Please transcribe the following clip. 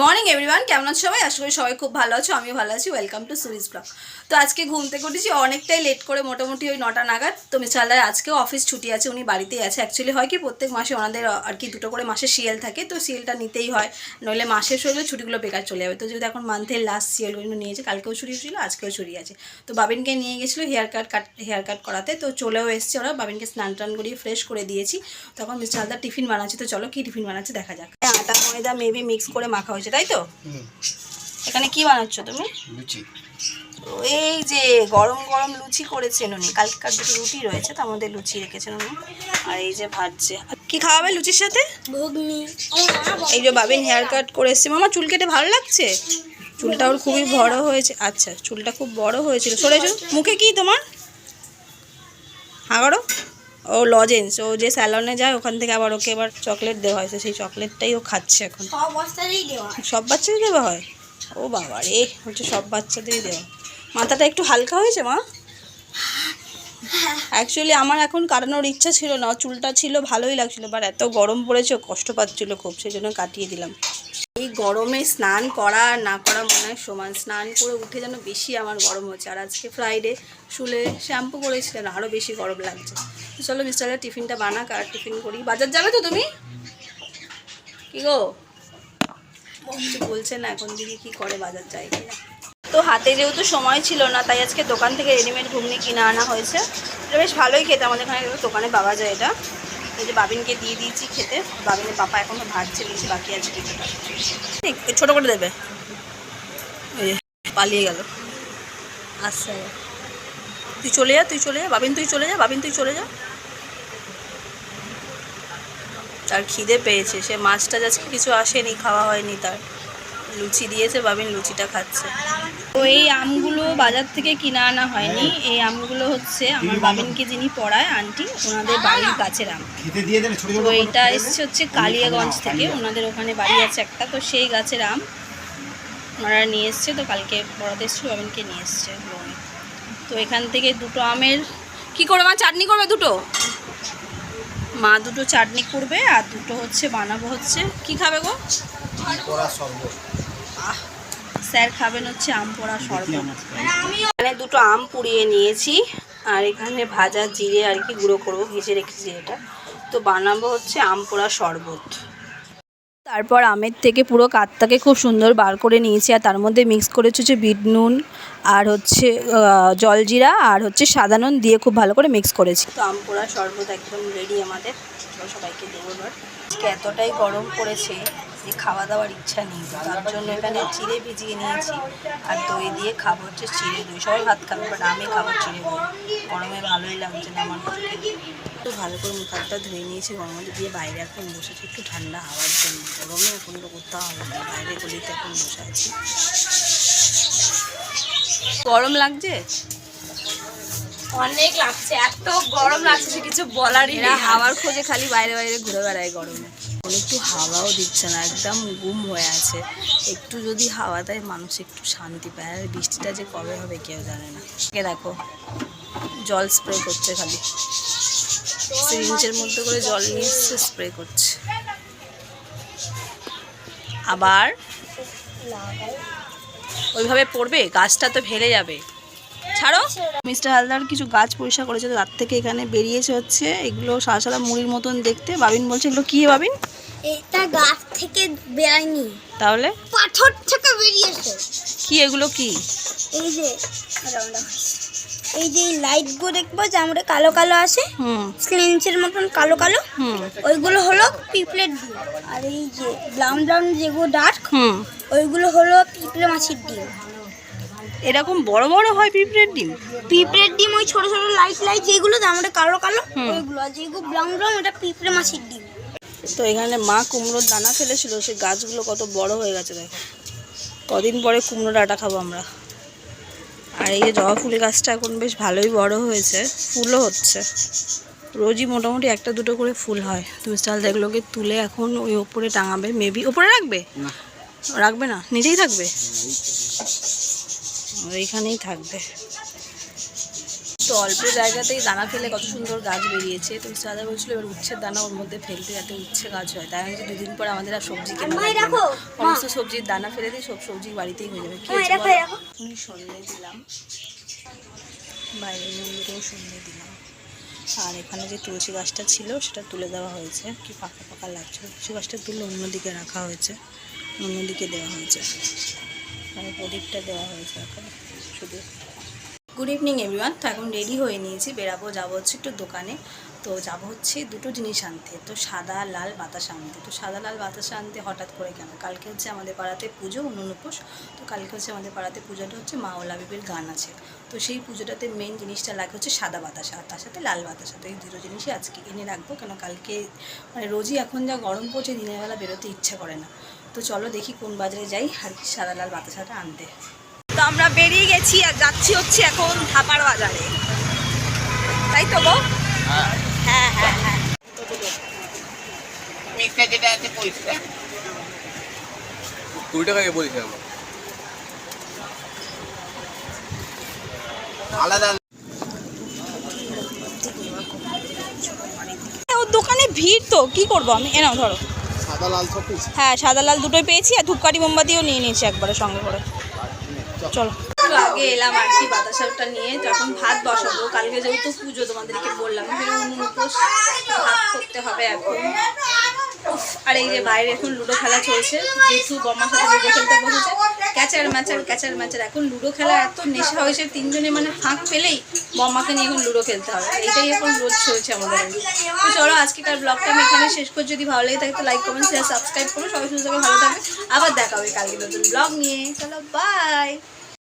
Morning everyone কেমন আছো সবাই? আশা করি সবাই খুব ভালো আছো, আমিও ভালো আছি। ওয়েলকাম টু সুরিজ ব্লগ তো আজকে ঘুম থেকে উঠেছি অনেকটাই লেট করে, মোটামুটি ওই নটা নাগাদ। তো মিসালদার আজকেও অফিস ছুটি আছে, উনি বাড়িতেই আছে। অ্যাকচুয়ালি হয় কি, প্রত্যেক মাসে ওনাদের আর কি দুটো করে মাসে সিএল থাকে, তো সিএলটা নিতেই হয়। নইলে মাসের শরীরে ছুটিগুলো বেকার চলে যাবে। তো যেহেতু এখন মান্থের লাস্ট সিএলগুলো নিয়েছে, কালকেও ছুটি ছিল, আজকেও ছুটি আছে। তো বাবিনকে নিয়ে গেছিল hair cut cut hair cut করাতে। তো চলেও এসছে ওরা। বাবিনকে স্নান টান করিয়ে ফ্রেশ করে দিয়েছি। তখন মিস্টার হালদার টিফিন বানাচ্ছে। তো চলো কি টিফিন বানাচ্ছে দেখা যাক। আটা ময়দা মেবি মিক্স করে মাখা হয়েছে তাই তো? এখানে কি বানাচ্ছ তুমি? লুচি। এই যে গরম গরম লুচি করেছেন উনি কালকার দুটো রুটি রয়েছে তার মধ্যে লুচি রেখেছেন উনি। আর এই যে ভাজছে। আর কি খাওয়াবে লুচির সাথে? ঘুগনি। এই যে বাবিন হেয়ার কাট করে এসছে। মামা চুল কেটে ভালো লাগছে? চুলটা ওর খুবই বড় হয়েছে। আচ্ছা চুলটা খুব বড় হয়েছিল। সরেছো মুখে কি তোমার? হ্যাঁ করো। ও লজেন্স ও যে স্যালনে যায় ওখান থেকে আবার ওকে এবার চকলেট দেওয়া হয়েছে সেই চকলেটটাই ও খাচ্ছে এখন। সব বস্তাতেই দেওয়া সব বাচ্চাদের দেওয়া হয়? ও বাবা রে হচ্ছে সব বাচ্চাদেরই দেওয়া মাথাটা একটু হালকা হয়েছে মা? অ্যাকচুয়ালি আমার এখন কাটানোর ইচ্ছা ছিল না। চুলটা ছিল ভালোই লাগছিল বাট এত গরম পড়েছে কষ্ট পাচ্ছিলো খুব সেই জন্য কাটিয়ে দিলাম। এই গরমে স্নান করা আর না করা মনে হয় সমান। স্নান করে উঠে যেন বেশি আমার গরম হচ্ছে। আর আজকে ফ্রাইডে শুলে শ্যাম্পু করেছিলেন আরও বেশি গরম লাগছে। চলো মিস্টারের টিফিনটা বানাক আর টিফিন করি। বাজার যাবে তো তুমি? কি গো? কিছু বলছে না এখন দিদি কি করে বাজার যায় কিনা। তো হাতে যেহেতু সময় ছিল না, তাই আজকে দোকান থেকে রেডিমেড ঘুগনি কিনে আনা হয়েছে। এটা বেশ ভালোই খেতে আমাদের এখানে দোকানে পাওয়া যায় এটা। এই যে বাবিনকে দিয়ে দিয়েছি খেতে, বাবিনের পাপা এখনও ভাজছে দিয়েছি বাকি আছে কিছুটা। ঠিক ছোটো করে দেবে। পালিয়ে গেল। আচ্ছা। তুই চলে যা, তুই চলে যা, বাবিন তুই চলে যা, বাবিন তুই চলে যা। তার খিদে পেয়েছে, সে মাছটা আজকে কিছু আসেনি, খাওয়া হয়নি তার। লুচি দিয়েছে বাবিন লুচিটা খাচ্ছে। তো এই আমগুলো বাজার থেকে কিনে আনা হয়নি। এই আমগুলো হচ্ছে আমার বাবিনকে যিনি পড়ায় আন্টি ওনাদের বাড়ির গাছের আম। তো এটা এসছে হচ্ছে কালিয়াগঞ্জ থেকে। ওনাদের ওখানে বাড়ি আছে একটা। তো সেই গাছের আম ওনারা নিয়ে এসছে। তো কালকে পড়াতে এসছে বাবিনকে নিয়ে এসছে। তো এখান থেকে দুটো আমের কি করবে মা চাটনি করবে দুটো? মা দুটো চাটনি করবে আর দুটো হচ্ছে বানাবো হচ্ছে। কি খাবে গো? স্যার খাবেন হচ্ছে আম পোড়া শরবত। এখানে দুটো আম পুড়িয়ে নিয়েছি আর এখানে ভাজা জিরে আর কি গুঁড়ো করব ভেজে রেখেছি এটা। তো বানাবো হচ্ছে আম পোড়া শরবত। তারপর আমের থেকে পুরো কাতটাকে খুব সুন্দর বার করে নিয়েছি আর তার মধ্যে মিক্স করেছি হচ্ছে বিট নুন আর হচ্ছে জলজিরা আর হচ্ছে সাদা নুন দিয়ে খুব ভালো করে মিক্স করেছি। তো আম পোড়া শরবত একদম রেডি আমাদের। সবাইকে দেবো এবার। আজকে এতটাই গরম পড়েছে যে খাওয়া দাওয়ার ইচ্ছা নেই তার জন্য এখানে চিড়ে ভিজিয়ে নিয়েছি। আর দই দিয়ে খাব হচ্ছে চিড়ে দই। সবাই ভাত খাবে বাট আমি খাব চিড়ে দই। গরমে ভালোই লাগছে না আমার। একটু ভালো করে মুখ হাতটা ধুয়ে নিয়েছি গরমে দিয়ে বাইরে এখন বসেছি, একটু ঠান্ডা হাওয়ার জন্য। গরমে এখন তো করতে হবে না, বাইরে গলিতে এখন বসে আছি। গরম লাগছে? অনেক লাগছে এত গরম লাগছে সে কিছু বলারই এরা হাওয়ার খোঁজে খালি বাইরে বাইরে ঘুরে বেড়ায় গরমে। একটু হাওয়াও দিচ্ছে না একদম গুম হয়ে আছে। একটু যদি হাওয়া দেয় মানুষ একটু শান্তি পায়। আর বৃষ্টিটা যে কবে হবে কেউ জানে না। দেখো জল স্প্রে করছে খালি। সিরিঞ্জের মধ্যে করে জল নিয়ে স্প্রে করছে। আবার? ওইভাবে পড়বে? গাছটা তো ফেলে যাবে। ছাড়ো। মিস্টার হালদার কিছু গাছ পরিষ্কার করেছে তো তার থেকে এখানে বেরিয়েছে হচ্ছে। এগুলো সাদা সাদা মুড়ির মতন দেখতে। বাবিন বলছে এগুলো কি বাবিন? এটা গাছ থেকে বেরায়নি। তাহলে? পাথর থেকে বেরিয়েছে। কি এগুলো কি? এই যে। এই যে লাইটগুলো দেখব যে আমরা কালো কালো আছে হুম। স্লিঞ্চের মতন কালো কালো। হুম। ওইগুলো হলো পিপলেট ডিম। আর এই যে ব্রাউন ব্রাউন যেগুলো ডার্ক হুম। ওইগুলো হলো পিঁপড়ে মাছের ডিম। এরকম বড় বড় হয় পিঁপড়ের ডিম? পিঁপড়ের ডিম ওই ছোট ছোট লাইট লাইট যেগুলো আমরা কালো কালো ওইগুলো। আর যেগুলো ব্রাউন ব্রাউন ওটা পিঁপড়ে মাছের ডিম। তো এখানে মা কুমড়োর দানা ফেলেছিল সেই গাছগুলো কত বড় হয়ে গেছে দেখো। কদিন পরে কুমড়ো ডাটা খাব আমরা। আর এই যে জবা ফুল গাছটা এখন বেশ ভালোই বড় হয়েছে ফুলও হচ্ছে। রোজই মোটামুটি একটা দুটো করে ফুল হয়। তুমি চাল এগুলোকে তুলে এখন ওই ওপরে টাঙাবে মেবি ওপরে রাখবে? রাখবে না? নিজেই থাকবে? এইখানেই থাকবে। তো অল্প জায়গাতেই দানা ফেলে কত সুন্দর গাছ বেরিয়েছে। তো দাদা বলছিল এবার উচ্ছের দানা ওর মধ্যে ফেলতে যাতে উচ্ছে গাছ হয়। তাই আমি দুদিন পর আমাদের আর সবজি কেনা। সমস্ত সবজির দানা ফেলে দিই সব সবজি বাড়িতেই হয়ে যাবে। কি মা, হয়েছে রাখো, বলো? রাখো। আমি সন্ধে দিলাম। বাইরের মন্দিরেও সন্ধে দিলাম। আর এখানে যে তুলসী গাছটা ছিল সেটা তুলে দেওয়া হয়েছে। কি ফাঁকা ফাঁকা লাগছে। তুলসী গাছটা তুলে অন্যদিকে রাখা হয়েছে। অন্যদিকে দেওয়া হয়েছে। মানে প্রদীপটা দেওয়া হয়েছে এখন, শুধু। গুড ইভিনিং এভরিওয়ান তো এখন রেডি হয়ে নিয়েছি, বেরাবো, যাব হচ্ছে একটু দোকানে। তো যাব হচ্ছে দুটো জিনিস আনতে, তো সাদা, লাল, বাতাসা আনতে। তো সাদা, লাল, বাতাসা আনতে হঠাৎ করে কেন? কালকে হচ্ছে আমাদের পাড়াতে পুজো অনুপোষ তো কালকে হচ্ছে আমাদের পাড়াতে পুজোটা হচ্ছে মা ওলা গান আছে। তো সেই পুজোটাতে মেন জিনিসটা লাগে হচ্ছে সাদা বাতাসা, আর তার সাথে লাল বাতাসা। তো এই দুটো জিনিসই আজকে এনে রাখব, কেন কালকে মানে রোজই এখন যা গরম পড়ছে, দিনের বেলা বেরোতে ইচ্ছা করে না। তো চলো দেখি কোন বাজারে যাই আর কি সাদা লাল বাতাসাটা আনতে। তো আমরা বেরিয়ে গেছি আর যাচ্ছি হচ্ছে এখন থাপার বাজারে। তাই তো গো? হ্যাঁ। হ্যাঁ হ্যাঁ যেটা আছে পয়সা কুড়ি টাকা বলছি আমরা আলাদা ওর দোকানে ভিড় তো কি করব আমি? এ নাও ধরো। হ্যাঁ সাদা লাল দুটোই পেয়েছি আর ধূপকাঠি মোমবাতিও নিয়ে নিয়েছি একবারে সঙ্গে করে। চলো। একটু আগে এলাম আর কি বাতাসাটা নিয়ে তো এখন ভাত বসাবো কালকে যেহেতু পুজো তোমাদেরকে বললাম উপোস ভাত করতে হবে এখন। আর এই যে বাইরে এখন লুডো খেলা চলছে যেহেতু বর্মার সাথে লুডো খেলতে বসেছে ক্যাচার ম্যাচার ক্যাচার ম্যাচার। এখন লুডো খেলা এত নেশা হয়েছে, তিনজনে মানে ফাঁক পেলেই বম্মাকে নিয়ে এখন লুডো খেলতে হবে। এটাই এখন রোজ চলছে আমাদের তো চলো আজকেকার ব্লগটা আমি এখানে শেষ করে যদি ভালো লাগে থাকে তো লাইক কমেন্ট শেয়ার সাবস্ক্রাইব করো। সবাই সুস্থ ভালো থাকবে। আবার দেখা হবে কালকে নতুন ব্লগ নিয়ে। চলো বাই